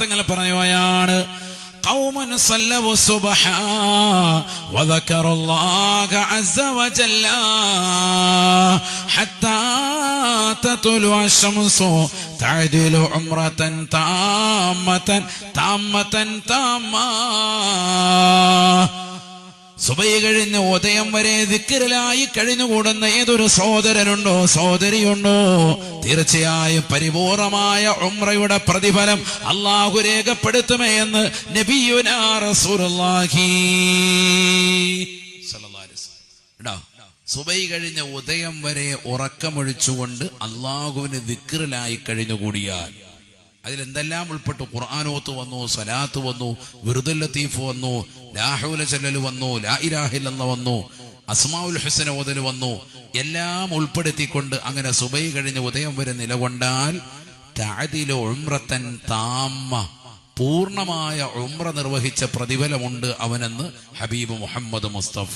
തങ്ങൾ പറയുകയാണ് قوم صلوا الصبح وذكروا الله عز وجل حتى تطلع الشمس تعدل عمرة تامة تامة تامة സുബൈ കഴിഞ്ഞ് ഉദയം വരെ ദിക്കിരലായി കഴിഞ്ഞുകൂടുന്ന ഏതൊരു സഹോദരനുണ്ടോ സഹോദരിയുണ്ടോ തീർച്ചയായും പരിപൂർണമായ ഉമ്രയുടെ പ്രതിഫലം അള്ളാഹു രേഖപ്പെടുത്തുമേ എന്ന്? സുബൈ കഴിഞ്ഞ ഉദയം വരെ ഉറക്കമൊഴിച്ചുകൊണ്ട് അള്ളാഹുവിന് ദിക്കറിലായി കഴിഞ്ഞുകൂടിയാൽ അതിലെന്തെല്ലാം ഉൾപ്പെട്ടു? ഖുർആാനോത്ത് വന്നു സലാത്ത് വന്നു വിറുദുൽ ലത്തീഫ് വന്നു ലാഹുല ചല്ലൽ വന്നു ലാ ഇലാഹില്ലെന്ന് വന്നു അസ്മാഉൽ ഹുസന ഓതൽ വന്നു എല്ലാം ഉൾപ്പെടുത്തിക്കൊണ്ട് അങ്ങനെ സുബൈ കഴിഞ്ഞ് ഉദയം വരെ നിലകൊണ്ടാൽ താതിലോ ഉമ്രത്തൻ താമ്മ പൂർണമായ ഉമ്ര നിർവഹിച്ച പ്രതിഫലമുണ്ട് അവനെന്ന് ഹബീബ് മുഹമ്മദ് മുസ്തഫ.